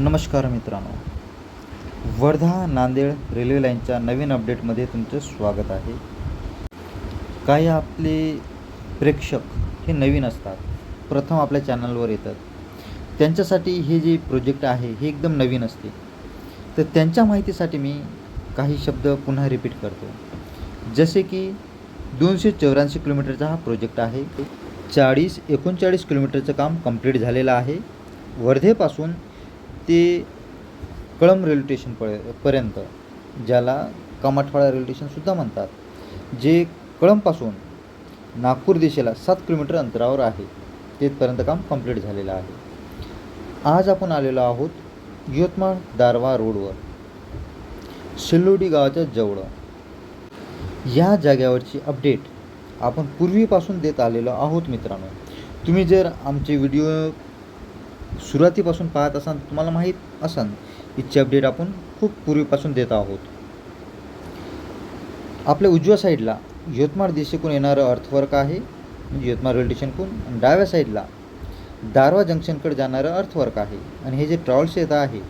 नमस्कार मित्रांनो. वर्धा नांदेड रेल्वे लाईनच्या नवीन अपडेटमध्ये तुमचं स्वागत आहे. काही आपले प्रेक्षक हे नवीन असतात प्रथम आपल्या चॅनलवर येतात. त्यांच्यासाठी हे जे प्रोजेक्ट आहे हे एकदम नवीन असते. तर त्यांच्या माहितीसाठी मी काही शब्द पुन्हा रिपीट करतो. जसे की दोनशे चौऱ्याऐंशी किलोमीटरचा हा प्रोजेक्ट आहे. चाळीस एकोणचाळीस किलोमीटरचं काम कंप्लीट झालेलं आहे. वर्धेपासून ते कळंब रेल्वे स्टेशन प पर्यंत ज्याला कामाठवाडा रेल्वे स्टेशनसुद्धा म्हणतात जे कळंबपासून नागपूर दिशेला सात किलोमीटर अंतरावर आहे. तिथपर्यंत काम कंप्लीट झालेलं आहे. आज आपण आलेलो आहोत यवतमाळ दारवा रोडवर शिल्लोडी गावाच्या जवळ. या जाग्यावरची अपडेट आपण पूर्वीपासून देत आलेलो आहोत मित्रांनो. तुम्ही जर आमचे व्हिडिओ सुरुवातीपासून पाहत असाल तुम्हाला माहीत असाल इथची अपडेट आपण खूप पूर्वीपासून देत आहोत. आपल्या उजव्या साईडला यवतमाळ दिशेकडून येणारं अर्थवर्क आहे म्हणजे यवतमाळ रेल्वे स्टेशनकडून डाव्या साईडला दारवा जंक्शनकडे जाणारं अर्थवर्क आहे. आणि हे जे ट्रॅव्हल्स येत आहे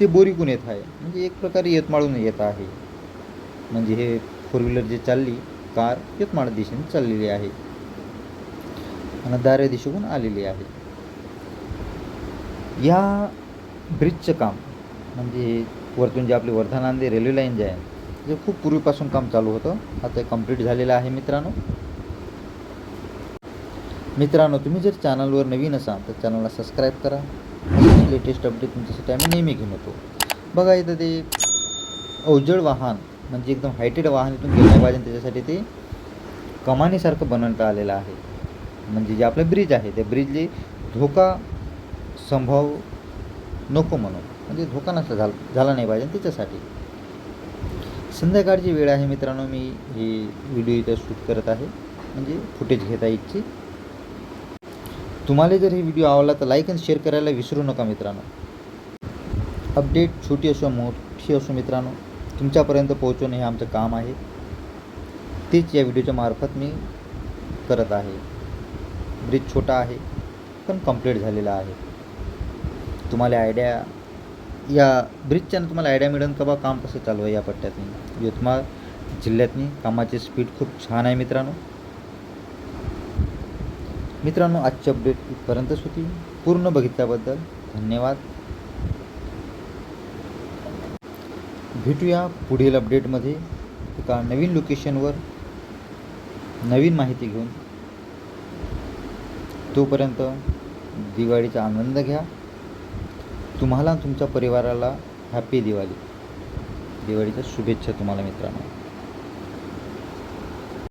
ते बोरीकून येत आहे. म्हणजे एक प्रकारे यवतमाळहून येत आहे. म्हणजे हे फोर व्हीलर जे चालली कार यवतमाळ दिशेने चाललेली आहे. आणि दारे दिशेहून आलेली आहे. या ब्रिजचं काम म्हणजे वरतून जे आपली वर्धा नांदे रेल्वे लाईन जे आहे जे खूप पूर्वीपासून काम चालू होतं आता कंप्लीट झालेलं आहे मित्रांनो. मित्रांनो तुम्ही जर चॅनलवर नवीन असाल तर चॅनलला सबस्क्राईब करा. लेटेस्ट अपडेट तुमच्यासाठी आम्ही नेहमी घेऊन येतो. बघा इथं ते अवजड वाहन म्हणजे एकदम हायटेड वाहन इथून गेलं पाहिजे त्याच्यासाठी ते कमानीसारखं बनवण्यात आलेलं आहे. म्हणजे जे आपलं ब्रिज आहे त्या ब्रिजले धोका संभव नको म्हणून. म्हणजे धोका नसला झाला झाला नाही पाहिजे त्याच्यासाठी संध्याकाळची वेळ आहे मित्रांनो मी ही व्हिडिओ इथं शूट करत आहे. म्हणजे फुटेज घेता इच्छित. तुम्हाला जर ही व्हिडिओ आवडला तर लाईक आणि शेअर करायला विसरू नका मित्रांनो. अपडेट छोटी असो मोठी असो मित्रांनो तुमच्यापर्यंत पोहोचवणे हे आमचं काम आहे. तेच या व्हिडिओच्या मार्फत मी करत आहे. ब्रिज छोटा आहे पण कंप्लीट झालेला आहे. तुम्हाला आयडिया या ब्रिजच्यानं तुम्हाला आयडिया मिळेल का बा? काम कसं चालू आहे या पट्ट्यातनी? यवतमाळ जिल्ह्यातनी कामाची स्पीड खूप छान आहे मित्रांनो. मित्रांनो आजची अपडेट इथपर्यंतच होती पूर्ण बघितल्याबद्दल धन्यवाद. भेटूया पुढील अपडेटमध्ये एका नवीन लोकेशनवर नवीन माहिती घेऊन. तोपर्यंत दिवाळीचा आनंद घ्या. तुम्हाला तुमच्या परिवाराला हॅपी दिवाळी. दिवाळीच्या शुभेच्छा तुम्हाला मित्रांनो.